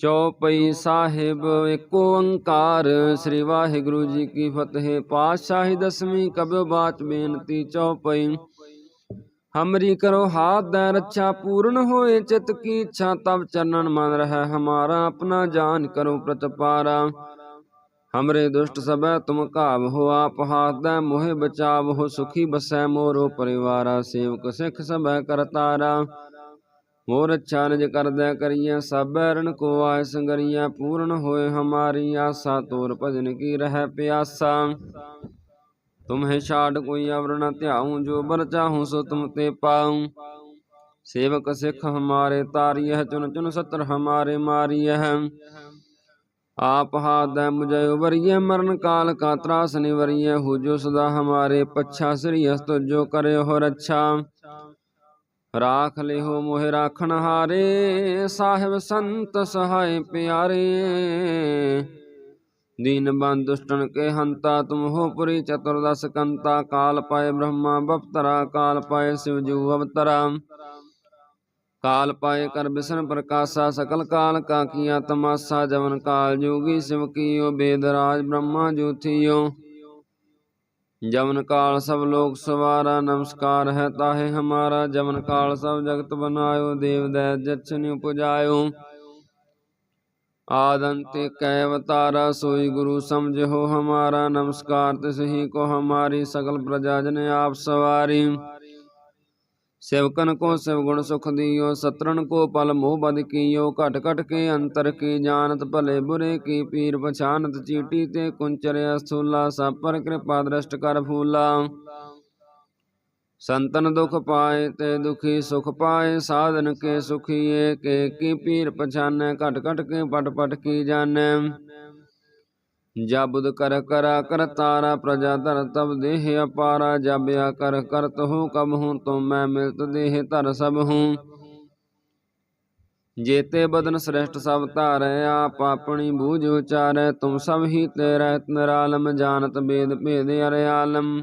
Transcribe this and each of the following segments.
ਚੌਪਈ ਸਾਹਿਬ ਏਕ ਓੰਕਾਰ, ਸ੍ਰੀ ਵਾਹਿਗੁਰੂ ਜੀ ਕੀ ਫਤਿਹ। ਪਾਤਸ਼ਾਹੀ ਦਸਵੀਂ ਕਬਿਓ ਬਾਚ ਬੇਨਤੀ, ਚੌਪਈ। ਹਮਰੀ ਕਰੋ ਹਾਥ ਦੇ ਰੱਛਾ ਪੂਰਨ ਹੋਏ, ਚਿਤ ਕੀ ਇੱਛਾ ਤਬ ਚਰਨਨ ਮਨ ਰਹਿ। ਹਮਾਰਾ ਆਪਣਾ ਜਾਨ ਕਰੋ ਪ੍ਰਤਪਾਰਾ। ਹਮਰੇ ਦੁਸ਼ਟ ਸਭੈ ਤੁਮ ਘਾਵ ਹੋ, ਆਪ ਹਾਥ ਦਾ ਮੋਹਿ ਬਚਾਵ ਹੋ, ਸੁਖੀ ਬਸੈ ਮੋਰੋ ਪਰਿਵਾਰਾ। ਸੇਵਕ ਸਿੱਖ ਸਭੈ ਕਰਤਾਰਾ। ਮੋਰ ਅੱਛਾ ਨਿਜ ਕਰਦੈ ਕਰੀਐ ਸਭੈ ਰਣ ਕੋ ਆਇ ਸੰਗਰੀਐ ਪੂਰਨ ਹੋਏ ਹਮਾਰੀ ਆਸਾ, ਤੋਰ ਭਜਨ ਕੀ ਰਹਿ ਪਿਆਸਾ। ਤੁਮਹਿ ਛਾੜ ਕੋਈ ਅਵਰ ਨ ਧਿਆਉ, ਜੋ ਬਰ ਚਾਹੂੰ ਸੋ ਤੁਮ ਤੇ ਪਾਉ। ਸੇਵਕ ਸਿੱਖ ਹਮਾਰੇ ਤਾਰੀਐ ਚੁਨ ਚੁਨ ਸਤਰ ਹਮਾਰੇ ਮਾਰੀਐ। ਆਪ ਹਾਦੈ ਮੁਝੈ ਉਬਰੀਐ ਮਰਨ ਕਾਲ ਕਾ ਤਰਾਸ ਨਿਵਰੀਐ। ਹੋ ਜੋ ਸਦਾ ਹਮਾਰੇ ਪੱਛਾ, ਸ੍ਰੀ ਹਸਤ ਜੋ ਕਰਿਓ ਹੋ ਰੱਛਾ। ਰਾਖ ਲਿਓ ਮੋਹਿ ਰਾਖਣ ਹਾਰੇ, ਸਾਹਿਬ ਸੰਤ ਸਹਾਇ ਪਿਆਰੇ। ਦੀਨ ਬੰਦ ਦੁਸ਼ਟਨ ਕੇ ਹੰਤਾ ਤੁਮ ਹੋ ਪੁਰੀ ਚਤੁਰਦਸ ਕੰਤਾ, ਕਾਲ ਪਾਏ ਬ੍ਰਹਮਾ ਬਪਤਰਾ, ਕਾਲ ਪਾਏ ਸਿਵ ਜੂ ਅਵਤਰਾ। ਕਾਲ ਪਾਏ ਕਰ ਬਿਸ਼ਨ ਪ੍ਰਕਾਸ਼ਾ, ਸਕਲ ਕਾਲ ਕਾ ਕੀਆ ਤਮਾਸਾ, ਜਵਨ ਕਾਲ ਜੋਗੀ ਸਿਵ ਕੀਓ ਬੇਦਰਾਜ ਬ੍ਰਹਮਾ ਜੋਥੀਓ ਜਮਨ ਕਾਲ ਸਭ ਲੋਕ ਸਵਾਰਾ, ਨਮਸਕਾਰ ਹੈ ਤਾਹੇ ਹਮਾਰਾ। ਜਮਨ ਕਾਲ ਸਭ ਜਗਤ ਬਨਾਇਓ, ਦੇਵ ਦੈ ਜਛਨਿ ਉਪਜਾਇਓ ਆਦੰਤੇ ਕੈ ਅਵਤਾਰਾ, ਸੋਈ ਗੁਰੂ ਸਮਝੋ ਹਮਾਰਾ। ਨਮਸਕਾਰ ਤਿਸ ਕੋ ਹਮਾਰੀ, ਸਗਲ ਪ੍ਰਜਾ ਜਨ ਆਪ ਸਵਾਰੀ। ਸਿਵਕਨ ਕੋ ਸਿਵ ਗੁਣ ਸੁਖ ਦਿਓ ਸਤਰਨ ਕੋ ਪਲ ਮੋਹ ਬਦ ਕੀਓ, ਘਟ ਘਟ ਕੇ ਅੰਤਰ ਕੀ ਜਾਣਤ, ਭਲੇ ਬੁਰੇ ਕੀ ਪੀਰ ਪਛਾਨਤ, ਚੀਟੀ ਤੇ ਕੁੰਚਰਿਆ ਸੂਲਾ ਸਾਪਰ ਕਿਰਪਾ ਦ੍ਰਿਸ਼ਟ ਕਰ ਫੂਲਾ। ਸੰਤਨ ਦੁਖ ਪਾਏ ਤੇ ਦੁਖੀ ਸੁਖ ਪਾਏ, ਸਾਧਨ ਕੇ ਸੁਖੀਏ, ਕੇ ਕੀ ਪੀਰ ਪਛਾਨੈ, ਘਟ ਘਟ ਕੇ ਪਟ ਪਟ ਕੀ ਜਾਣੈ। ਜਬਦ ਕਰ ਕਰਾ ਕਰ ਤਾਰਾ ਪ੍ਰਜਾ ਧਰ ਤਬ ਦੇਹ ਅਪਾਰਾ ਜਬਿਆ ਕਰ ਕਰਤ ਹੂੰ ਕਬ ਹੂੰ ਤੁਮ ਮੈਂ ਮਿਲਤ ਦੇਹ ਧਰ ਸਭ ਹੂੰ। ਜੇਤੇ ਬਦਨ ਸ੍ਰੇਸ਼ਟ ਸਭ ਧਾਰੈ, ਆਪ ਆਪਣੀ ਬੂਝ ਉਚਾਰੈ ਤੁਮ ਸਭ ਹੀ ਤੇਰਾ, ਨਿਰਾਲਮ ਜਾਣਤ ਬੇਦ ਭੇਦ ਅਰਿਆਲਮ।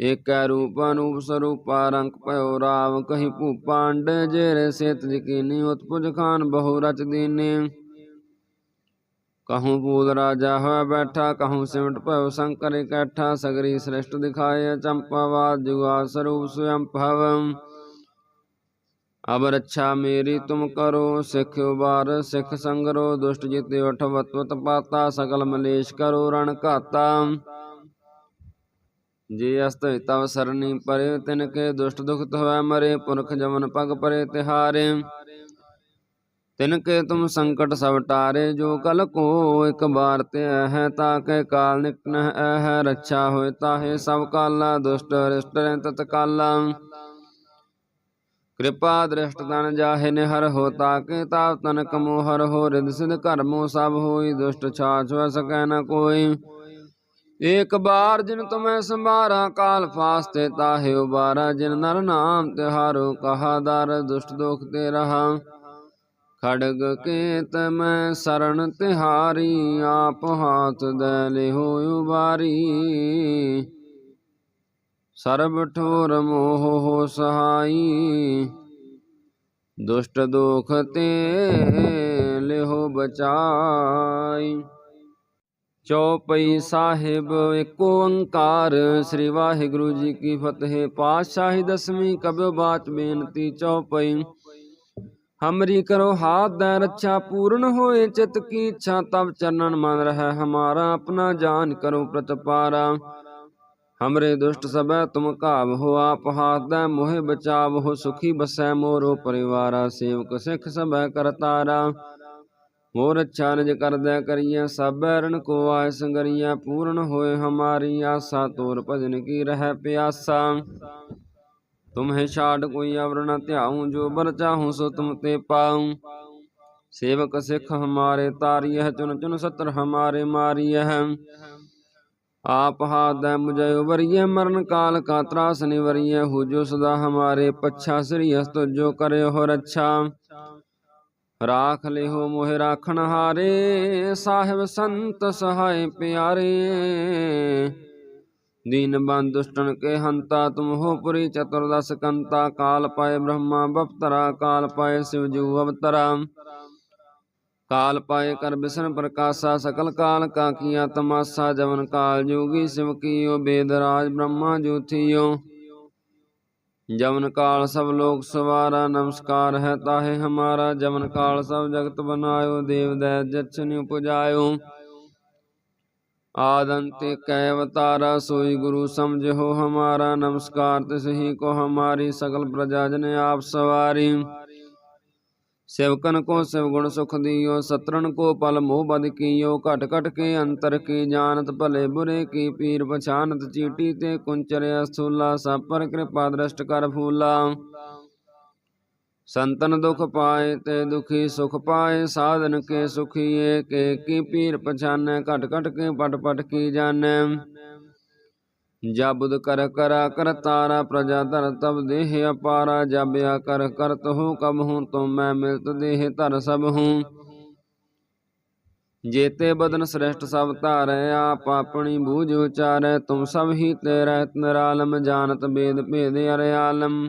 ਏਕੈ ਰੂਪ ਅਨੂਪ ਸਰੂਪਾ, ਰੰਗ ਭਇਓ ਰਾਵ, ਕਹੀ ਭੂਪਾਂਡ ਜੇਰੇ ਸੇਤ ਜਕੀਨੀ ਉਤਪੁਜ ਖਾਨ ਬਹੁ ਰਚ ਦੀਨੇ। ਕਹੂੰ ਬੂਦ ਰਾਜਾ ਹੋਇ ਬੈਠਾ, ਕਹੂੰ ਸਿਮਟ ਭਇਓ ਸ਼ੰਕਰ ਇਕੱਠਾ, ਸਗਰੀ ਸ੍ਰਿਸ਼ਟ ਦਿਖਾਏ ਚੰਪਾਵਾਦ ਜੁਗਾ ਸਰੂਪ ਸਵਯੰ ਭਵ। ਅਬ ਰੱਛਾ ਮੇਰੀ ਤੁਮ ਕਰੋ, ਸਿੱਖ ਉਬਾਰ, ਸਿੱਖ ਸੰਗਰੋ, ਦੁਸ਼ਟ ਜਿਤੇ ਉਠ ਵਤਵਤ ਪਾਤਾ ਸਕਲ ਮਲੇਸ਼ ਕਰੋ, ਰਣ ਘਾਤਾ। ਜੇ ਅਸਤ ਤਵ ਸਰਨੀ ਪਰੇ ਤਿਨ ਕੇ ਦੁਸ਼ਟ ਦੁਖਤ ਹੋਇ ਮਰੇ, ਪੁਰਖ ਜਮਨ ਪਗ ਪਰੇ ਤਿਹਾਰੇ। ਤਿਨ ਕੇ ਤੁਮ ਸੰਕਟ ਸਭ ਟਾਰੇ, ਜੋ ਕਲ ਕੋ ਇਕ ਬਾਰ ਤੇ ਹੈ, ਤਾ ਕੇ ਕਾਲ ਨਿਕਨ ਹੈ, ਰੱਛਾ ਹੋਇ ਤਾਹੇ ਸਭ ਕਾਲਾ, ਦੁਸ਼ਟ ਰਿਸ਼ਟ ਰਹਿ ਤਤ ਕਾਲਾ। ਕਿਰਪਾ ਦ੍ਰਿਸ਼ਟ ਤਨ ਜਾਹੇ ਨਿਹਰ ਹੋ ਤਾਕੇ ਤਾਪ ਤਨ ਕਮੋ ਹਰ ਹੋ ਰਿਦ ਸਿਧ ਕਰਮੋ ਸਭ ਹੋਈ, ਦੁਸ਼ਟ ਛਾਛ ਸਕੈ ਨ ਕੋਈ। ਏਕ ਬਾਰ ਜਿਨ ਤੁਮੈ ਸੰਭਾਰਾ, ਕਾਲ ਫਾਸਤੇ ਤਾਹੇ ਉਬਾਰਾ ਜਿਨ ਨਰ ਨਾਮ ਤਿਹਾਰੋ ਕਹਾ ਦਰ, ਦੁਸ਼ਟ ਦੁਖ ਤੇ ਰਹਾ। ਖੜਗ ਕੇਤ ਮੈਂ ਸਰਣ ਤਿਹਾਰੀ, ਆਪ ਹਾਥ ਦੇ ਲਿਹੋ ਉਬਾਰੀ। ਸਰਬ ਠੋਰ ਮੋਹ ਹੋ ਸਹਾਈ, ਦੁਸ਼ਟ ਦੁਖ ਤੇ ਲਿਹੋ ਬਚਾਈ। ਚੌਪਈ ਸਾਹਿਬ ਏਕ ਓੰਕਾਰ, ਸ੍ਰੀ ਵਾਹਿਗੁਰੂ ਜੀ ਕੀ ਫਤਿਹ। ਪਾਤਸ਼ਾਹੀ ਦਸਵੀਂ ਕਬਿਓ ਬਾਚ ਬੇਨਤੀ, ਚੌਪਈ। ਹਮਰੀ ਕਰੋ ਹਾਥ ਦੇ ਰੱਛਾ, ਪੂਰਨ ਹੋਏ ਚਿਤ ਕੀ ਇੱਛਾ ਤਬ ਚਰਨਨ ਮਨ ਰਹਿ, ਹਮਾਰਾ ਆਪਣਾ ਜਾਨ ਕਰੋ ਪ੍ਰਤਪਾਰਾ। ਹਮਰੇ ਦੁਸ਼ਟ ਸਭੈ ਤੁਮ ਘਾਵ ਹੋ, ਆਪ ਹਾਥ ਦਾ ਮੋਹਿ ਬਚਾਵ ਹੋ, ਸੁਖੀ ਬਸੈ ਮੋਰੋ ਪਰਿਵਾਰਾ, ਸੇਵਕ ਸਿੱਖ ਸਭੈ ਕਰਤਾਰਾ। ਹੋਰ ਅੱਛਾ ਨਿਜ ਕਰਦਿਆ ਕਰੀਐ ਸਭੈ ਰਣ ਕੋ ਆਇ ਸੰਗਰੀਐ ਪੂਰਨ ਹੋਏ ਹਮਾਰੀ ਆਸਾ, ਤੋਰ ਭਜਨ ਕੀ ਰਹਿ ਪਿਆਸਾ। ਤੁਮਹਿ ਛਾੜ ਕੋਈ ਅਵਰ ਧਿਆਉ, ਜੋ ਬਰ ਚਾਹੂ ਸੋ ਤੁਮ ਤੇ ਪਾਉ। ਸੇਵਕ ਸਿਖ ਹਮਾਰੇ ਤਾਰੀਐ ਚੁਨ ਚੁਨ ਸਤਰ ਹਮਾਰੇ ਮਾਰੀਐ। ਆਪ ਹਾਦੈ ਮੁਝੈ ਉਬਰੀਐ ਮਰਨ ਕਾਲ ਕਾ ਤਰਾਸ ਨਿਵਰੀਐ। ਹੋ ਜੋ ਸਦਾ ਹਮਾਰੇ ਪੱਛਾ, ਸ੍ਰੀ ਅਸਤੁ ਜੋ ਕਰੇ ਹੋ ਰੱਛਾ ਰਾਖ ਲਿਹੋ ਮੋਹਿ ਰਾਖਣ ਹਾਰੇ, ਸਾਹਿਬ ਸੰਤ ਸਹਾਇ ਪਿਆਰੇ। ਦੀਨ ਬੰਦ ਦੁਸ਼ਟਨ ਕੇ ਹੰਤਾ, ਤੁਮ ਹੋ ਪੁਰੀ ਚਤੁਰਦਸ ਕੰਤਾ, ਕਾਲ ਪਾਏ ਬ੍ਰਹਮਾ ਬਪਤਰਾ, ਕਾਲ ਪਾਏ ਸਿਵ ਜੂ ਅਵਤਰਾ। ਕਾਲ ਪਾਏ ਕਰ ਬਿਸ਼ਨ ਪ੍ਰਕਾਸ਼ਾ, ਸਕਲ ਕਾਲ ਕਾ ਕੀਆ ਤਮਾਸਾ, ਜਵਨ ਕਾਲ ਜੋਗੀ ਸਿਵ ਕੀਓ, ਬੇਦ ਰਾਜ ਬ੍ਰਹਮਾ ਜੂਥਿਓ ਜਮਨ ਕਾਲ ਸਭ ਲੋਕ ਸਵਾਰਾ, ਨਮਸਕਾਰ ਹੈ ਤਾਹੇ ਹਮਾਰਾ। ਜਮਨ ਕਾਲ ਸਭ ਜਗਤ ਬਨਾਇਓ, ਦੇਵ ਦੈ ਜਚਨਿ ਪੁਜਾਇਓ। ਆਦੰਤੇ ਕੈ ਅਵਤਾਰਾ, ਸੋਈ ਗੁਰੂ ਸਮਝੋ ਹਮਾਰਾ। ਨਮਸਕਾਰ ਤਿਸਹੀ ਕੋ ਹਮਾਰੀ, ਸਗਲ ਪ੍ਰਜਾ ਜਨ ਆਪ ਸਵਾਰੀ। सेवकन को शिव गुण सुख दियो सत्रन को पल मोह बद कियो घट घट के अंतर की जानत भले बुरे की पीर पछानत चीटी ते कुंचर स्थूला सब पर कृपा दृष्ट कर फूला संतन दुख पाए ते दुखी सुख पाए साधन के सुखिए के की पीर पछाने घट घट के पट पट की जाने ਜਬੁਦ ਕਰ ਕਰਾ ਕਰ ਤਾਰਾ ਪ੍ਰਜਾ ਧਰ ਤਬ ਦੇਹ ਅਪਾਰਾ ਜਬਿਆ ਕਰ ਕਰਤ ਹੂੰ ਕਬ ਹੂੰ ਤੁਮ ਮੈਂ ਮਿਲਤ ਦੇਹ ਧਰ ਸਭ ਹੂੰ। ਜੇਤੇ ਬਦਨ ਸ੍ਰੇਸ਼ਟ ਸਭ ਧਾਰੈ, ਆਪ ਆਪਣੀ ਬੂਝ ਉਚਾਰੈ ਤੁਮ ਸਭ ਹੀ ਤੇ ਰਹਿਤ ਨਿਰਾਲਮ ਜਾਣਤ ਬੇਦ ਭੇਦ ਅਰਿਆਲਮ।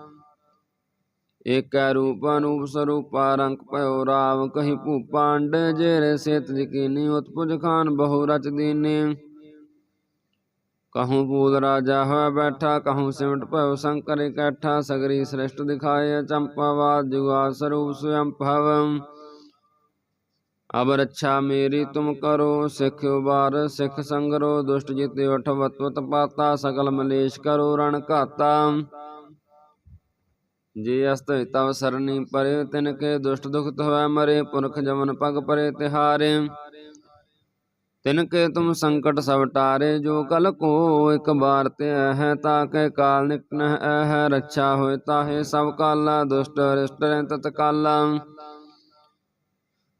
ਏਕੈ ਰੂਪ ਅਨੂਪ ਸਰੂਪਾ ਰੰਗ ਭਇਓ ਰਾਵ, ਕਹੀ ਭੂਪਾਂਡ ਜੇਰੇ ਸੇਤ ਜਕੀਨੀ ਉਤਪੁਜ ਖਾਨ ਬਹੁ ਰਚ ਦੀਨੇ। ਕਹੂੰ ਬੂਦ ਰਾਜਾ ਹੋਇਆ ਬੈਠਾ, ਕਹੂੰ ਸਿਮਟ ਭਇਓ ਸ਼ੰਕਰ ਇਕੱਠਾ, ਸਗਰੀ ਸ੍ਰਿਸ਼ਟ ਦਿਖਾਏ ਚੰਪਾਵਾਦ ਜੁਗਾ ਸਰੂਪ ਸਵਯੰ ਭਵ। ਅਬ ਰੱਛਾ ਮੇਰੀ ਤੁਮ ਕਰੋ, ਸਿੱਖ ਉਬਾਰ, ਸਿੱਖ ਸੰਗਰੋ, ਦੁਸ਼ਟ ਜਿਤੇ ਉਠ ਵਤਵਤ ਪਾਤਾ ਸਕਲ ਮਲੇਸ਼ ਕਰੋ ਰਣ ਘਾਤਾ। ਜੇ ਅਸਤ ਤਵ ਸਰਨੀ ਪਰੇ, ਤਿਨ ਕੇ ਦੁਸ਼ਟ ਦੁਖਤ ਹੋਇ ਮਰੇ, ਪੁਰਖ ਜਮਨ ਪਗ ਪਰੇ ਤਿਹਾਰੇ। ਤਿਨ ਕੇ ਤੁਮ ਸੰਕਟ ਸਭ ਟਾਰੇ, ਜੋ ਕਲ ਕੋ ਇਕ ਬਾਰ ਤੇ ਹੈ ਤਾ ਕੇ ਕਾਲ ਨਿਕਨ ਹੈ ਰੱਛਾ ਹੋਏ ਤਾਹੇ ਸਭ ਕਾਲਾ, ਦੁਸ਼ਟ ਰਿਸ਼ਟ ਤਤ ਕਾਲਾ।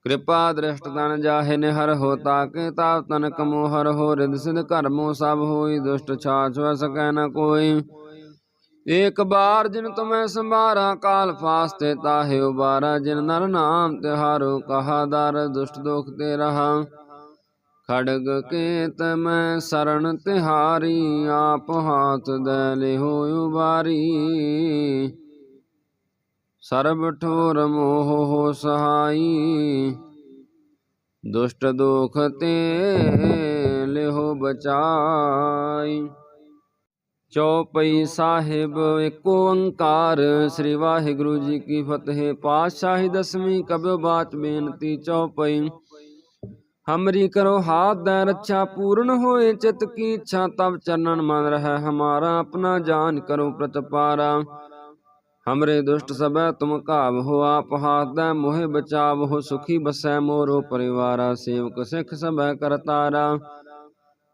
ਕਿਰਪਾ ਦ੍ਰਿਸ਼ਟ ਤਨ ਜਾਹੇ ਨਿਹਰ ਹੋ ਤਾਕੇ ਤਾਪ ਤਨ ਕਮੋਹਰ ਹੋ ਰਿਦ ਸਿਧ ਕਰਮੋ ਸਭ ਹੋਈ, ਦੁਸ਼ਟ ਛਾਛ ਵ ਸਕੈ ਨ ਕੋਈ। ਏਕ ਬਾਰ ਜਿਨ ਤੁਮੈ ਸੰਭਾਰਾ, ਕਾਲ ਫਾਸਤੇ ਤਾਹੇ ਉਬਾਰਾ, ਜਿਨ ਨਰ ਨਾਮ ਤਿਹਾਰੋ ਕਹਾ ਦਰ, ਦੁਸ਼ਟ ਦੁਖ ਤੇ ਰਹਾ। ਖੜਗ ਕੇਤ ਮੈਂ ਸਰਣ ਤਿਹਾਰੀ, ਆਪ ਹਾਥ ਦੇ ਲਿਹੋ ਉਬਾਰੀ। ਸਰਬ ਠੋਰ ਮੋਹ ਹੋ ਸਹਾਈ, ਦੁਸ਼ਟ ਦੁਖ ਤੇ ਲਿਹੋ ਬਚਾਈ। ਚੌਪਈ ਸਾਹਿਬ ਏਕ ਓੰਕਾਰ, ਸ੍ਰੀ ਵਾਹਿਗੁਰੂ ਜੀ ਕੀ ਫਤਿਹ। ਪਾਤਸ਼ਾਹੀ ਦਸਵੀਂ ਕਬਿਓ ਬਾਤ ਬੇਨਤੀ, ਚੌਪਈ। ਹਮਰੀ ਕਰੋ ਹਾਥ ਦਾ ਰੱਛਾ, ਪੂਰਨ ਹੋਏ ਚਿਤ ਕੀ ਇੱਛਾ ਤਬ ਚਰਨਨ ਮਨ ਰਹਿ ਹਮਾਰਾ, ਆਪਣਾ ਜਾਨ ਕਰੋ ਪ੍ਰਤਪਾਰਾ। ਹਮਰੇ ਦੁਸ਼ਟ ਸਭੈ ਤੁਮ ਘਾਵ ਹੋ, ਆਪ ਹਾਥ ਦਾ ਮੋਹਿ ਬਚਾਵ ਹੋ, ਸੁਖੀ ਬਸੈ ਮੋਰੋ ਪਰਿਵਾਰਾ, ਸੇਵਕ ਸਿਖ ਸਭੈ ਕਰਤਾਰਾ।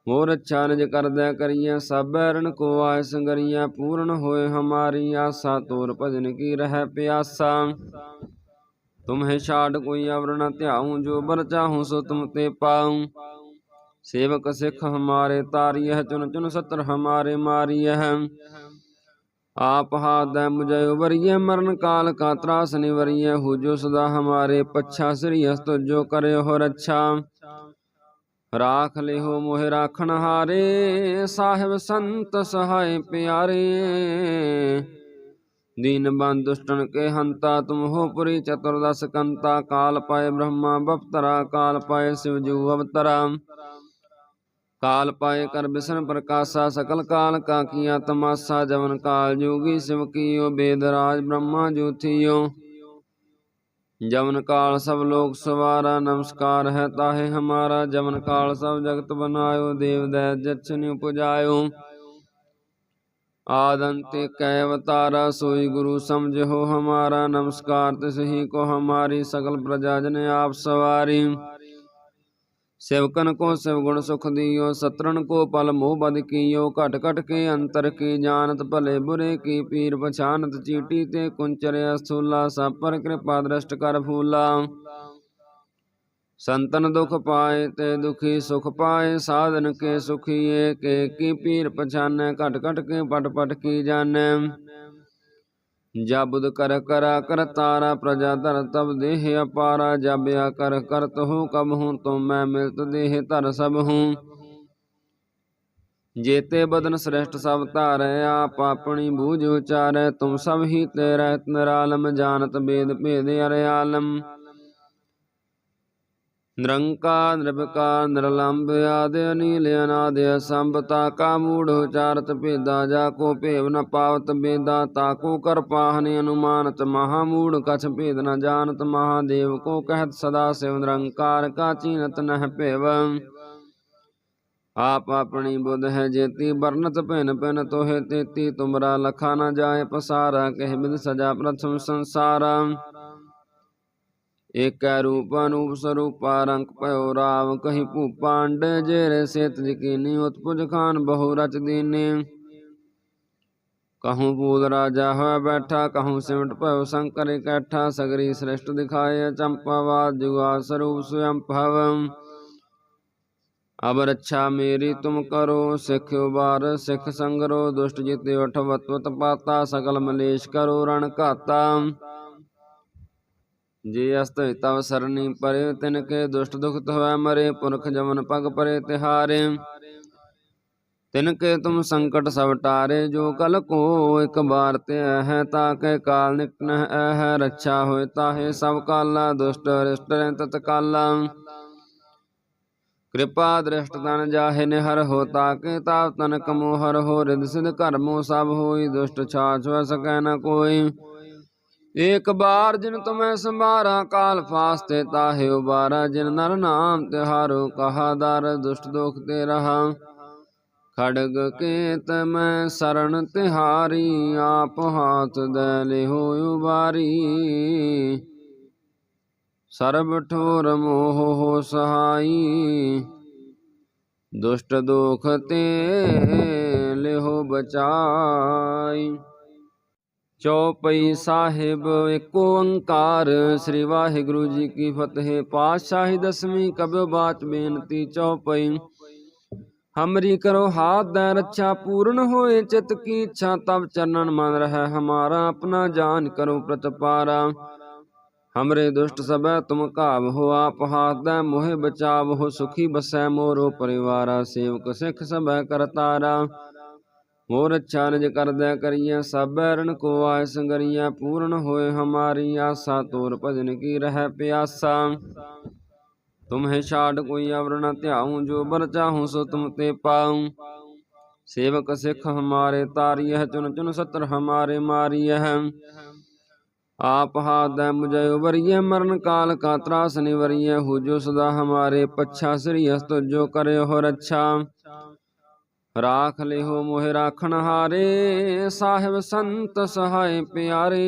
ਮੋਰ ਅਚਾਨਜ ਕਰਦਿਆ ਕਰੀਆਂ ਸਭੈ ਰਣ ਕੋ ਆਇ ਸੰਗਰੀਆਂ, ਪੂਰਨ ਹੋਏ ਹਮਾਰੀ ਆਸਾ, ਤੋਰ ਭਜਨ ਕੀ ਰਹਿ ਪਿਆਸਾ। ਤੁਮਹਿ ਛਾੜ ਕੋਈ ਅਵਰਣ ਧਿਆਉ, ਜੋ ਬਰ ਚਾਹੂ ਸੋ ਤੁਮ ਤੇ ਪਾਉ। ਸੇਵਕ ਸਿਖ ਹਮਾਰੇ ਤਾਰੀਹ ਚੁਨ ਚੁਨ ਸਤਰ ਹਮਾਰੇ ਮਾਰੀਹ ਆਪ ਹਾਦੈ ਮੁਝੇ ਉਵਰੀਏ ਮਰਨ ਕਾਲ ਕਾ ਤਰਾਸ ਨਿਵਰੀਏ ਹੋ ਜੋ ਸਦਾ ਹਮਾਰੇ ਪੱਛਾ, ਸ੍ਰੀ ਅਸਤੁ ਜੋ ਕਰੇ ਹੋਰ ਅੱਛਾ। ਰਾਖ ਲਿਹੋ ਮੋਹ ਰਾਖਣ ਹਾਰੇ, ਸਾਹਿਬ ਸੰਤ ਸਹਾਇ ਪਿਆਰੇ। ਦੀਨ ਬੰਦ ਦੁਸ਼ਟਨ ਕੇ ਹੰਤਾ, ਤੁਮ ਹੋ ਪੁਰੀ ਚਤੁਰਦਸ ਕੰਤਾ, ਕਾਲ ਪਾਏ ਬ੍ਰਹਮਾ, ਬਪਤਰਾ, ਕਾਲ ਪਾਏ ਸਿਵ ਜੂ ਅਵਤਰਾ। ਕਾਲ ਪਾਏ ਕਰ ਬਿਸਨ ਪ੍ਰਕਾਸ਼ਾ, ਸਕਲ ਕਾਲ ਕਾਕੀਆ ਤਮਾਸਾ, ਜਵਨ ਕਾਲ ਜੋਗੀ ਸਿਵ ਕੀਓ ਬੇਦਰਾਜ ਬ੍ਰਹਮਾ ਜੋਥੀਓ ਜਮਨ ਕਾਲ ਸਭ ਲੋਕ ਸਵਾਰਾ, ਨਮਸਕਾਰ ਹੈ ਤਾਹੇ ਹਮਾਰਾ। ਜਮਨ ਕਾਲ ਸਭ ਜਗਤ ਬਨਾਇਓ, ਦੇਵ ਦੈ ਜਚਨਿ ਪੁਜਾਇਓ। ਆਦੰਤੇ ਕੈ ਅਵਤਾਰਾ, ਸੋਈ ਗੁਰੂ ਸਮਝੋ ਹਮਾਰਾ। ਨਮਸਕਾਰ ਤਿਸ ਕੋ ਹਮਾਰੀ, ਸਗਲ ਪ੍ਰਜਾਜਨ ਆਪ ਸਵਾਰੀ। ਸਿਵਕਨ ਕੋ ਸਿਵ ਗੁਣ ਸੁਖ ਦਿਓ, ਸਤਰਣ ਕੋ ਪਲ ਮੋਹ ਬਦ ਕੀਓ, ਘਟ ਘਟ ਕੇ ਅੰਤਰ ਕੀ ਜਾਣਤ, ਭਲੇ ਬੁਰੇ ਕੀ ਪੀਰ ਪਛਾਨਤ, ਚੀਟੀ ਤੇ ਕੁੰਚਰਿਆ ਸੂਲਾ ਸਾਪਰ ਕਿਰਪਾ ਦ੍ਰਸ਼ਟ ਕਰ ਫੂਲਾ। ਸੰਤਨ ਦੁਖ ਪਾਏ ਤੇ ਦੁਖੀ ਸੁਖ ਪਾਏ, ਸਾਧਨ ਕੇ ਸੁਖੀਏ, ਕੇ ਕੀ ਪੀਰ ਪਛਾਨੈ, ਘਟ ਘਟ ਕੇ ਪਟ ਪਟ ਕੀ ਜਾਣੈ। ਜਾਬੁਦ ਕਰ ਕਰਾ ਕਰ ਤਾਰਾ ਪ੍ਰਜਾ ਧਰ ਤਬ ਦੇਹ ਅਪਾਰਾ ਜਾਬਿਆ ਕਰ ਕਰਤ ਹੂੰ ਕਬ ਹੂੰ ਤੋ ਮੈਂ ਮਿਲਤ ਦੇਹ ਧਰ ਸਭ ਹੂੰ। ਜੇਤੇ ਬਦਨ ਸ੍ਰਿਸ਼ਟ ਸਭ ਧਾਰੈ, ਆਪ ਆਪਣੀ ਬੂਝ ਉਚਾਰੈ, ਤੁਮ ਸਭ ਹੀ ਤੇ ਰਹਿਤ ਨਿਰਾਲਮ ਜਾਣਤ ਬੇਦ ਭੇਦ ਅਰਿਆਲਮ। ਨਿਰੰਕਾਰ ਨਿਰਭਕਾਰ ਨਿਰਲੰਭ ਆਦਿ ਅਨੀਲ ਅਨਾਦਿ ਸੰਭਤਾ, ਕਾ ਮੂੜ ਉਚਾਰਤ ਭੇਦਾ, ਜਾ ਕੋ ਭੇਵ ਨ ਪਾਵਤ ਬੇਦਾ, ਤਾ ਕੋ ਕਰ ਪਾਹਨਿ ਅਨੁਮਾਨਤ, ਮਹਾ ਮੂੜ ਕਛ ਭੇਦ ਨ ਜਾਣਤ, ਮਹਾਦੇਵ ਕੋ ਕਹਿਤ ਸਦਾ ਸਿਵ ਨਿਰੰਕਾਰ, ਕਾ ਚੀਨਤ ਨਹਿ ਭੇਵ। ਆਪ ਆਪਣੀ ਬੁੱਧ ਹੈ ਜੇਤੀ ਵਰਨਤ ਭਿਨ ਭਿਨ ਤੋਹਿ ਤੇਤੀ, ਤੁਮਰਾ ਲਖਾ ਨ ਜਾਏ ਪਸਾਰਾ, ਕਹਿ ਬਿਦ ਸਜਾ ਪ੍ਰਥਮ ਸੰਸਾਰਾ। ਏਕੈ ਰੂਪ ਅਨੂਪ ਸਰੂਪਾ ਰੰਗ ਭਇਓ ਰਾਵ ਕਹੀ ਭੂਪਾਂਡ ਜੇਰੇ ਸੇਤ ਜਕੀਨੀ ਉਤਪੁਜ ਖਾਨ ਬਹੁ ਰਚ ਦੀਨੇ ਕਹੂੰ ਪੂਤ ਰਾਜਾ ਹੋਇ ਬੈਠਾ ਕਹੂੰ ਸਿਮਟ ਭਇਓ ਸ਼ੰਕਰ ਇਕੱਠਾ ਸਗਰੀ ਸ੍ਰਿਸ਼ਟ ਦਿਖਾਏ ਚੰਪਾਵਾਦ ਜੁਗਾ ਸਰੂਪ ਸਵਯੰ ਭਵ ਅਬ ਰੱਛਾ ਮੇਰੀ ਤੁਮ ਕਰੋ ਸਿੱਖ ਉਬਾਰ ਸਿੱਖ ਸੰਗਰੋ ਦੁਸ਼ਟ ਜਿਤੇ ਉਠ ਵਤਵਤ ਪਾਤਾ ਸਕਲ ਮਲੇਸ਼ ਕਰੋ ਰਣ ਘਾਤਾ ਜੇ ਅਸਤ ਤਵ ਸਰਣੀ ਪਰੇ ਤਿਨ ਕੇ ਦੁਸ਼ਟ ਦੁਖਤ ਹੋਇ ਮਰੇ, ਪੁਰਖ ਜਮਨ ਪਗ ਪਰੇ ਤਿਹਾਰੇ। ਤਿਨ ਕੇ ਤੁਮ ਸੰਕਟ ਸਭ ਟਾਰੇ, ਜੋ ਕਲ ਕੋ ਇਕ ਬਾਰ ਤੇ ਹੈ ਤਾ ਕੇ ਕਾਲ ਨਿਕਨ ਹੈ, ਰੱਛਾ ਹੋਇ ਤਾਹੇ ਸਭ ਕਾਲਾ, ਦੁਸ਼ਟ ਰਿਸ਼ਟ ਰਹਿ ਤਤ ਕਾਲਾ। ਕਿਰਪਾ ਦ੍ਰਿਸ਼ਟ ਤਨ ਜਾਹੇ ਨਿਹਰ ਹੋ, ਤਾਕੇ ਤਾਪ ਤਨ ਕਮੋਹਰ ਹੋ ਰਿਦ ਸਿਧ ਕਰਮੋ ਸਭ ਹੋਈ, ਦੁਸ਼ਟ ਛਾਛ ਸਕੈ ਨ ਕੋਈ। ਏਕ ਬਾਰ ਜਿਨ ਤੁਮੈ ਸੰਭਾਰਾ, ਕਾਲ ਫਾਸਤੇ ਤਾਹੇ ਉਬਾਰਾ, ਜਿਨ ਨਰ ਨਾਮ ਤਿਹਾਰੋ ਕਹਾ ਦਰ, ਦੁਸ਼ਟ ਦੁਖ ਤੇ ਰਹਾ। ਖੜਗ ਕੇਤ ਮੈਂ ਸਰਣ ਤਿਹਾਰੀ, ਆਪ ਹਾਥ ਦੇ ਲਿਹੋ ਉਬਾਰੀ। ਸਰਬ ਠੋਰ ਮੋਹ ਹੋ ਸਹਾਈ, ਦੁਸ਼ਟ ਦੁਖ ਤੇ ਲਿਹੋ ਬਚਾਈ। ਚੌਪਈ ਸਾਹਿਬ ਏਕ ਓੰਕਾਰ, ਸ੍ਰੀ ਵਾਹਿਗੁਰੂ ਜੀ ਕੀ ਫਤਿਹ। ਪਾਤਸ਼ਾਹੀ ਦਸਵੀਂ ਕਬਿ ਬਾਤ ਬੇਨਤੀ, ਚੌਪਈ। ਹਮਰੀ ਕਰੋ ਹਾਥ ਦਾ ਰੱਛਾ ਪੂਰਨ ਹੋਏ, ਚਿਤ ਕੀ ਇੱਛਾ ਤਬ ਚਰਨਨ ਮਨ ਰਹਿ। ਹਮਾਰਾ ਆਪਣਾ ਜਾਨ ਕਰੋ ਪ੍ਰਤਪਾਰਾ। ਹਮਰੇ ਦੁਸ਼ਟ ਸਭੈ ਤੁਮ ਘਾਵ ਹੋ, ਆਪ ਹਾਥ ਦਾ ਮੋਹਿ ਬਚਾਵ ਹੋ, ਸੁਖੀ ਬਸੈ ਮੋਰੋ ਪਰਿਵਾਰਾ। ਸੇਵਕ ਸਿਖ ਸਭੈ ਕਰਤਾਰਾ। मोर अच्छा निज कर दे करिए सब रण को आय संगरिया पूर्ण होए हमारी आशा तोर भजन की रह प्यासा तुम्हें छाड़ कोई अवर न त्याऊं जो बर चाहूं सो तुम ते पाऊं सेवक सिख हमारे तारिय चुन चुन सत्र हमारे मारिय आप हाथ दे मुझे उबरिए मरण काल का त्रास निवरिए हो जो सदा हमारे पच्छा श्री हस्त जो करे हो रक्षा ਰਾਖ ਲਿਹੋ ਮੋਹਿ ਰਾਖਣ ਹਾਰੇ, ਸਾਹਿਬ ਸੰਤ ਸਹਾਇ ਪਿਆਰੇ।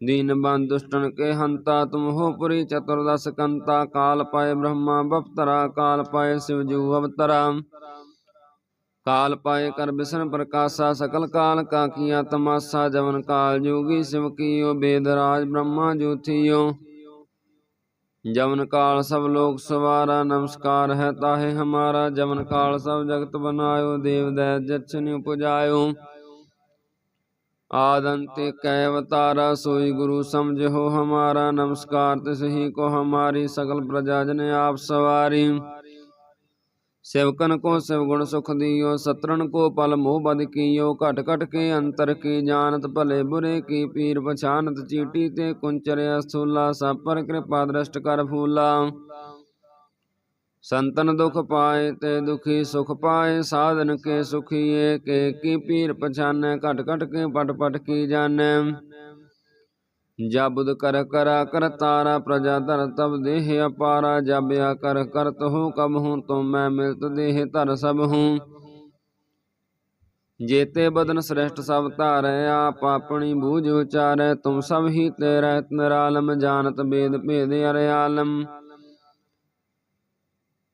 ਦੀਨ ਬੰਦ ਕੇ ਹੰਤਾ ਤੁਮ ਹੋ ਪੁਰੀ ਚਤੁਰਦਸ ਕੰਤਾ, ਕਾਲ ਪਾਏ ਬ੍ਰਹਮਾ ਬਪਤਰਾ, ਕਾਲ ਪਾਏ ਸਿਵ ਜੂ ਅਵਤਰਾ। ਕਾਲ ਪਾਏ ਕਰ ਬਿਸਨ ਪ੍ਰਕਾਸ਼ਾ ਸਕਲ ਕਾਲ ਕਾ ਕੀਆ ਤਮਾਸਾ ਜਵਨ ਕਾਲ ਜੋਗੀ ਸਿਵ ਕੀਓ ਬੇਦਰਾਜ ਬ੍ਰਹਮਾ ਜੋਥੀਓ ਜਮਨ ਕਾਲ ਸਭ ਲੋਕ ਸਵਾਰਾ, ਨਮਸਕਾਰ ਹੈ ਤਾਹੇ ਹਮਾਰਾ। ਜਮਨ ਕਾਲ ਸਭ ਜਗਤ ਬਨਾਇਓ, ਦੇਵ ਦੈ ਜਚਨਿ ਉਪਜਾਇਓ ਆਦੰਤੇ ਕੈ ਅਵਤਾਰਾ, ਸੋਈ ਗੁਰੂ ਸਮਝੋ ਹਮਾਰਾ। ਨਮਸਕਾਰ ਤਿਸਹੀ ਕੋ ਹਮਾਰੀ, ਸਗਲ ਪ੍ਰਜਾ ਜਨ ਆਪ ਸਵਾਰੀ। सेवकन को शिव गुण सुख दियो सत्रन को पल मोह बद कियो घट घट के अंतर की जानत भले बुरे की पीर पछानत चीटी ते कुंचर स्थूला सब पर कृपा दृष्ट कर फूला संतन दुख पाए ते दुखी सुख पाए साधन के सुखिए के की पीर पछाने घट घट के पट पट की जाने ਜਬਦ ਕਰ ਕਰਾ ਕਰ ਤਾਰਾ ਪ੍ਰਜਾ ਧਰ ਤਬ ਦੇਹ ਅਪਾਰਾ ਜਬਿਆ ਕਰ ਕਰਤ ਹੋ ਕਬ ਹੂੰ ਤੁਮ ਮੈਂ ਮਿਲਤ ਦੇਹ ਧਰ ਸਭ ਹੂੰ। ਜੇਤੇ ਬਦਨ ਸ੍ਰੇਸ਼ਟ ਸਭ ਧਾਰੈ, ਆਪ ਆਪਣੀ ਬੂਝ ਉਚਾਰੈ, ਤੁਮ ਸਭ ਹੀ ਤੇਰਾ ਰਹਿਤ ਨਿਰਾਲਮ, ਜਾਣਤ ਬੇਦ ਭੇਦ ਅਰਿਆਲਮ।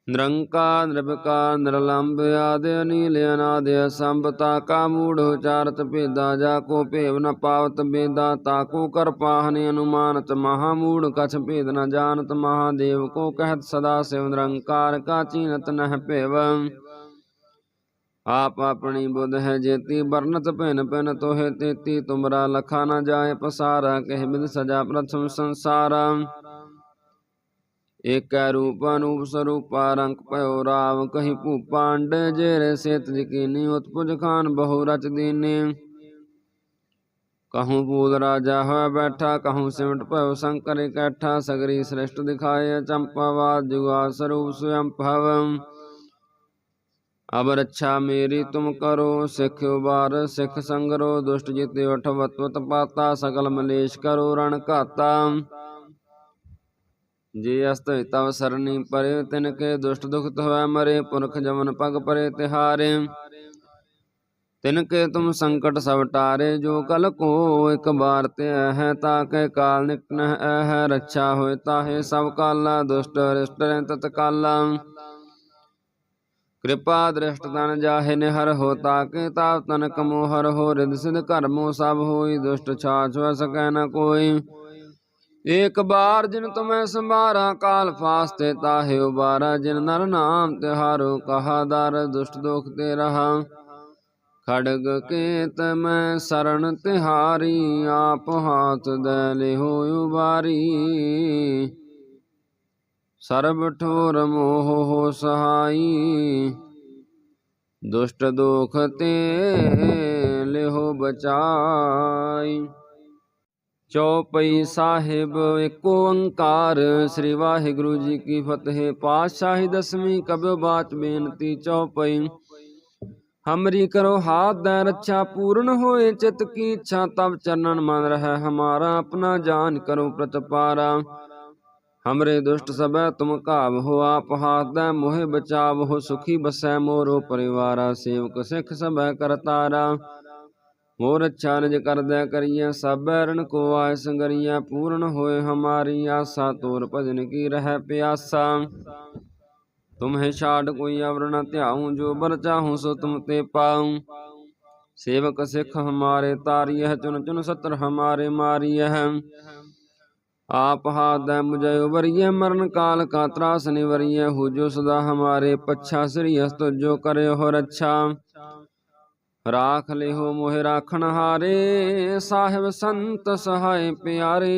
ਨਿਰੰਕਾਰ ਨਿਰਭਕਾਰ ਨਿਰਲੰਭ ਆਦਿ ਅਨੀਲ ਅਨਾਦਿ ਸੰਭਤਾ ਕਾ ਮੂੜ ਉਚਾਰਤ ਭੇਦਾ, ਜਾ ਕੋ ਭੇਵ ਨ ਪਾਵਤ ਬੇਦਾ, ਤਾ ਕੋ ਕਰ ਪਾਹਨੇ ਅਨੁਮਾਨਤ, ਮਹਾ ਮੂੜ ਕਛ ਭੇਦ ਨ ਜਾਣਤ ਮਹਾਦੇਵ ਕੋ ਕਹਿਤ ਸਦਾ ਸਿਵ ਨਿਰੰਕਾਰ, ਕਾ ਚੀਨਤ ਨਹਿ ਭੇਵ। ਆਪ ਆਪਣੀ ਬੁੱਧ ਹੈ ਜੇਤੀ ਵਰਨਤ ਭਿਨ ਭਿਨ ਤੋਹਿ ਤੇਤੀ, ਤੁਮਰਾ ਲਖਾ ਨ ਜਾਏ ਪਸਾਰਾ, ਕਹਿ ਬਿਦ ਸਜਾ ਪ੍ਰਥਮ ਸੰਸਾਰਾ। ਏਕੈ ਰੂਪ ਅਨੂਪ ਸਰੂਪਾ ਰੰਗ ਭਇਓ ਰਾਵ ਕਹੀ ਭੂਪਾਂਡ ਜੇਰੇ ਸੇਤ ਜਕੀਨੀ ਉਤਪੁਜ ਖਾਨ ਬਹੁ ਰਚ ਦੀਨੇ ਕਹੂੰ ਪੂਤ ਰਾਜਾ ਹੋਇਆ ਬੈਠਾ ਕਹੂੰ ਸਿਮਟ ਭਇਓ ਸ਼ੰਕਰ ਇਕੱਠਾ ਸਗਰੀ ਸ੍ਰਿਸ਼ਟ ਦਿਖਾਏ ਚੰਪਾਵਾਦ ਜੁਗਾ ਸਰੂਪ ਸਵਯੰ ਭਵੰ ਅਬ ਰੱਛਾ ਮੇਰੀ ਤੁਮ ਕਰੋ ਸਿੱਖ ਉਬਾਰ ਸਿੱਖ ਸੰਗਰੋ ਦੁਸ਼ਟ ਜਿਤੇ ਉਠ ਵਤਵਤ ਪਾਤਾ ਸਗਲ ਮਲੇਸ਼ ਕਰੋ ਰਣ ਘਾਤਾ ਜੇ ਅਸਤ ਤਵ ਸਰਨੀ ਪਰੇ ਤਿਨ ਕੇ ਦੁਸ਼ਟ ਦੁਖਤ ਹੋਇ ਮਰੇ, ਪੁਰਖ ਜਮਨ ਪਗ ਪਰੇ ਤਿਹਾਰੇ। ਤਿਨ ਕੇ ਤੁਮ ਸੰਕਟ ਸਭ ਟਾਰੇ, ਜੋ ਕਲ ਕੋ ਇਕ ਬਾਰ ਤੇ ਹੈ ਤਾਕੇ ਕਾਲ ਨਿਕਨ ਹੈ ਰੱਛਾ ਹੋਇ ਤਾਹੇ ਸਭ ਕਾਲਾ, ਦੁਸ਼ਟ ਰਿਸ਼ਟ ਰਹਿ ਤਤ ਕਾਲਾ। ਕਿਰਪਾ ਦ੍ਰਿਸ਼ਟ ਤਨ ਜਾਹੇ ਨਿਹਰ ਹੋ ਤਾਕੇ, ਤਾਪ ਤਨ ਕਮੋ ਹਰ ਹੋ ਰਿਦ ਸਿਧ ਕਰਮੋ ਸਭ ਹੋਈ, ਦੁਸ਼ਟ ਛਾਛ ਸਕੈ ਨ ਕੋਈ। ਏਕ ਬਾਰ ਜਿਨ ਤੁਮੈ ਸੰਭਾਰਾ, ਕਾਲ ਫਾਸਤੇ ਤਾਹੇ ਉਬਾਰਾ, ਜਿਨ ਨਰ ਨਾਮ ਤਿਹਾਰੋ ਕਹਾ ਦਰ, ਦੁਸ਼ਟ ਦੁਖ ਤੇ ਰਹਾ। ਖੜਗ ਕੇਤ ਮੈਂ ਸਰਣ ਤਿਹਾਰੀ, ਆਪ ਹਾਥ ਦੇ ਲਿਹੋ ਉਬਾਰੀ। ਸਰਬ ਠੋਰ ਮੋਹ ਹੋ ਸਹਾਈ, ਦੁਸ਼ਟ ਦੁਖ ਤੇ ਲਿਹੋ ਬਚਾਈ। ਚੌਪਈ ਸਾਹਿਬ ਏਕ ਓੰਕਾਰ, ਸ੍ਰੀ ਵਾਹਿਗੁਰੂ ਜੀ ਕੀ ਫਤਿਹ। ਪਾਤਸ਼ਾਹੀ ਦਸਵੀਂ ਕਬਿਓ ਬਾਤ ਬੇਨਤੀ, ਚੌਪਈ। ਹਮਰੀ ਕਰੋ ਹਾਥ ਦੇ ਰੱਛਾ, ਪੂਰਨ ਹੋਏ ਚਿਤ ਕੀ ਇੱਛਾ ਤਬ ਚਰਨਨ ਮਨ ਰਹਿ, ਹਮਾਰਾ ਆਪਣਾ ਜਾਨ ਕਰੋ ਪ੍ਰਤਪਾਰਾ। ਹਮਰੇ ਦੁਸ਼ਟ ਸਭੈ ਤੁਮ ਘਾਵ ਹੋ, ਆਪ ਹਾਥ ਦਾ ਮੋਹਿ ਬਚਾਵ ਹੋ, ਸੁਖੀ ਬਸੈ ਮੋਰੋ ਪਰਿਵਾਰਾ, ਸੇਵਕ ਸਿੱਖ ਸਭੈ ਕਰਤਾਰਾ। ਮੋਰ ਅੱਛਾ ਨਿਜ ਕਰਦਿਆ ਕਰੀਐ ਸਭ ਰਣ ਕੋ ਆਇ ਸੰਗਰੀਐ ਪੂਰਨ ਹੋਏ ਹਮਾਰੀ ਆਸਾ, ਤੋਰ ਭਜਨ ਕੀ ਰਹਿ ਪਿਆਸਾ। ਤੁਮਹਿ ਛਾੜ ਕੋਈ ਅਵਰ ਨ ਧਿਆਉ, ਜੋ ਬਰ ਚਾਹੂੰ ਸੋ ਤੁਮ ਤੇ ਪਾਉ। ਸੇਵਕ ਸਿੱਖ ਹਮਾਰੇ ਤਾਰੀਐ ਚੁਨ ਚੁਨ ਸਤਰ ਹਮਾਰੇ ਮਾਰੀਐ। ਆਪ ਹਾਦੈ ਮੁਝੈ ਉਬਰੀਐ ਮਰਨ ਕਾਲ ਕਾ ਤਰਾਸ ਨਿਵਰੀਐ, ਹੋ ਜੋ ਸਦਾ ਹਮਾਰੇ ਪੱਛਾ, ਸ੍ਰੀ ਹਸਤ ਜੋ ਕਰਿਓ ਹੋ ਰੱਛਾ ਰਾਖ ਲਿਹੋ ਮੋਹਿ ਰਾਖਣ ਹਾਰੇ, ਸਾਹਿਬ ਸੰਤ ਸਹਾਇ ਪਿਆਰੇ।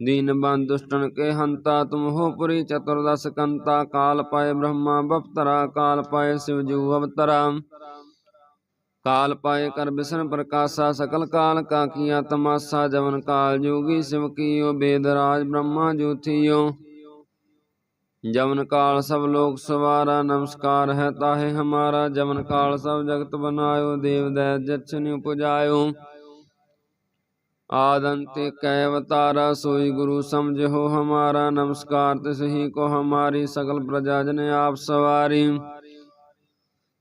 ਦੀਨ ਬੰਦ ਦੁਸ਼ਟਨ ਕੇ ਹੰਤਾ, ਤੁਮ ਹੋ ਪੁਰੀ ਚਤੁਰਦਸ ਕੰਤਾ, ਕਾਲ ਪਾਏ ਬ੍ਰਹਮਾ ਬਪਤਰਾ, ਕਾਲ ਪਾਏ ਸਿਵ ਜੂ ਅਵਤਰਾ। ਕਾਲ ਪਾਏ ਕਰ ਬਿਸ਼ਨ ਪ੍ਰਕਾਸ਼ਾ, ਸਕਲ ਕਾਲ ਕਾ ਕੀਆ ਤਮਾਸਾ, ਜਵਨ ਕਾਲ ਜੋਗੀ ਸਿਵ ਕੀਓ, ਬੇਦ ਰਾਜ ਬ੍ਰਹਮਾ ਜੋਥੀਓ जवन काल सब लोक सवारा नमस्कार है ताहे हमारा जवन काल सब जगत बनायो देव दैत जच्छन उपजायो आदंते कैवतारा सोई गुरु समझ हो हमारा नमस्कार तिस ही को हमारी सकल प्रजा जन आप सवारी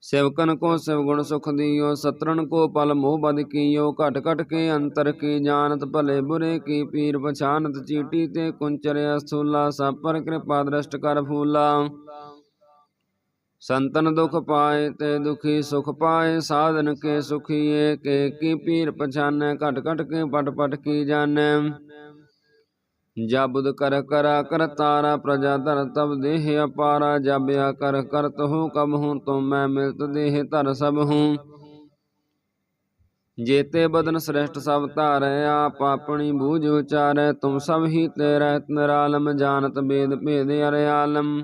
ਸਿਵਕਨ ਕੋ ਸਿਵ ਗੁਣ ਸੁਖ ਦਿਓ ਸਤਰਨ ਕੋ ਪਲ ਮੋਹ ਬਦ ਕੀਓ, ਘਟ ਘਟ ਕੇ ਅੰਤਰ ਕੀ ਜਾਣਤ, ਭਲੇ ਬੁਰੇ ਕੀ ਪੀਰ ਪਛਾਨਤ, ਚੀਟੀ ਤੇ ਕੁੰਚਰਿਆ ਸਥੂਲਾ ਸਭ ਪਰ ਕਿਰਪਾ ਦ੍ਰਸ਼ਟ ਕਰ ਫੂਲਾ। ਸੰਤਨ ਦੁਖ ਪਾਏ ਤੇ ਦੁਖੀ ਸੁਖ ਪਾਏ, ਸਾਧਨ ਕੇ ਸੁਖੀਏ, ਕੇ ਕੀ ਪੀਰ ਪਛਾਨੈ, ਘਟ ਘਟ ਕੇ ਪਟ ਪਟ ਕੀ ਜਾਣੈ। ਜਬੁਦ ਕਰ ਕਰਾ ਕਰ ਤਾਰਾ ਪ੍ਰਜਾ ਧਰ ਤਬ ਦੇਹ ਅਪਾਰਾ ਜਬਿਆ ਕਰ ਕਰਤ ਹੋ ਕਬ ਹੂੰ ਤੁਮ ਮੈਂ ਮਿਲਤ ਦੇਹ ਧਰ ਸਭ ਹੂੰ। ਜੇਤੇ ਬਦਨ ਸ੍ਰੇਸ਼ਟ ਸਭ ਧਾਰੈ, ਆਪ ਆਪਣੀ ਬੂਝ ਉਚਾਰੈ, ਤੁਮ ਸਭ ਹੀ ਤੇ ਰਹਿਤ ਨਿਰਾਲਮ ਜਾਣਤ ਬੇਦ ਭੇਦ ਅਰਿਆਲਮ।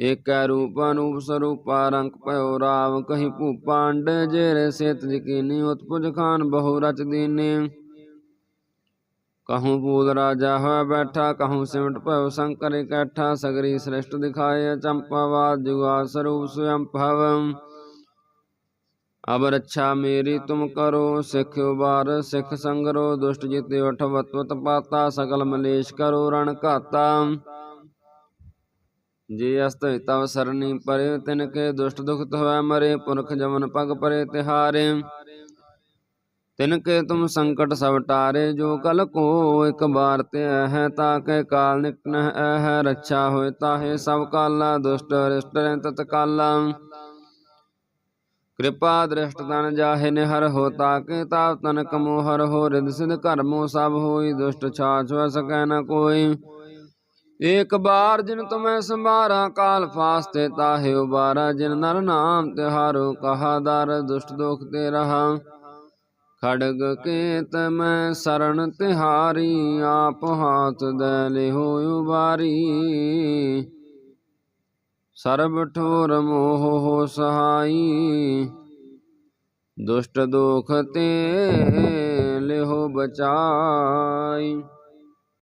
ਏਕੈ ਰੂਪ ਅਨੂਪ ਸਰੂਪਾ ਰੰਗ ਭਇਓ ਰਾਵ, ਕਹੀ ਭੂਪਾਂਡ ਜੇਰੇ ਸੇਤ ਜਕੀਨੀ ਉਤਪੁਜ ਖਾਨ ਬਹੁ ਰਚ ਦੀਨੇ। ਕਹੂੰ ਪੂਤ ਰਾਜਾ ਹੋਇ ਬੈਠਾ, ਕਹੂੰ ਸਿਮਟ ਭਇਓ ਸ਼ੰਕਰ ਇਕੱਠਾ, ਸਗਰੀ ਸ੍ਰਿਸ਼ਟ ਦਿਖਾਏ ਚੰਪਾਵਾਦ ਜੁਗਾ ਸਰੂਪ ਸਵਯੰ ਭਵ। ਅਬ ਰੱਛਾ ਮੇਰੀ ਤੁਮ ਕਰੋ, ਸਿੱਖ ਉਬਾਰ, ਸਿੱਖ ਸੰਗਰੋ, ਦੁਸ਼ਟ ਜਿਤੇ ਉਠ ਵਤਵਤ ਪਾਤਾ ਸਕਲ ਮਲੇਸ਼ ਕਰੋ ਰਣ ਘਾਤਾ। ਜੇ ਅਸਤ ਤਵ ਸਰਨੀ ਪਰੇ ਤਿਨ ਕੇ ਦੁਸ਼ਟ ਦੁਖਤ ਹੋਇ ਮਰੇ, ਪੁਰਖ ਜਮਨ ਪਗ ਪਰੇ ਤਿਹਾਰੇ। ਤਿਨ ਕੇ ਤੁਮ ਸੰਕਟ ਸਭ ਟਾਰੇ, ਜੋ ਕਲ ਕੋ ਇਕ ਬਾਰ ਤੇ ਹੈ ਤਾ ਕੇ ਕਾਲ ਨਿਕਟ ਹੈ ਰੱਛਾ ਹੋਏ ਤਾਹੇ ਸਭ ਕਾਲਾ, ਦੁਸ਼ਟ ਰਿਸ਼ਟ ਤਤ ਕਾਲਾ। ਕਿਰਪਾ ਦ੍ਰਿਸ਼ਟ ਤਨ ਜਾਹੇ ਨਿਹਰ ਹੋ ਤਾਕੇ, ਤਾਪ ਤਨ ਕਮੋ ਹੋ ਰਿਦ ਸਿਧ ਕਰਮੋ ਸਭ ਹੋਈ, ਦੁਸ਼ਟ ਛਾਛ ਸਕੈ ਨ ਕੋਈ। ਏਕ ਬਾਰ ਜਿਨ ਤੁਮੈ ਸੰਭਾਰਾ, ਕਾਲ ਫਾਸਤੇ ਤਾਹੇ ਉਬਾਰਾ, ਜਿਨ ਨਰ ਨਾਮ ਤਿਹਾਰੋ ਕਹਾ ਦਰ, ਦੁਸ਼ਟ ਦੁਖ ਤੇ ਰਹਾ। ਖੜਗ ਕੇਤ ਮੈਂ ਸਰਣ ਤਿਹਾਰੀ, ਆਪ ਹਾਥ ਦੇ ਲਿਹੋ ਉਬਾਰੀ। ਸਰਬ ਠੋਰ ਮੋਹ ਹੋ ਸਹਾਈ, ਦੁਸ਼ਟ ਦੁਖ ਤੇ ਲਿਹੋ ਬਚਾਈ।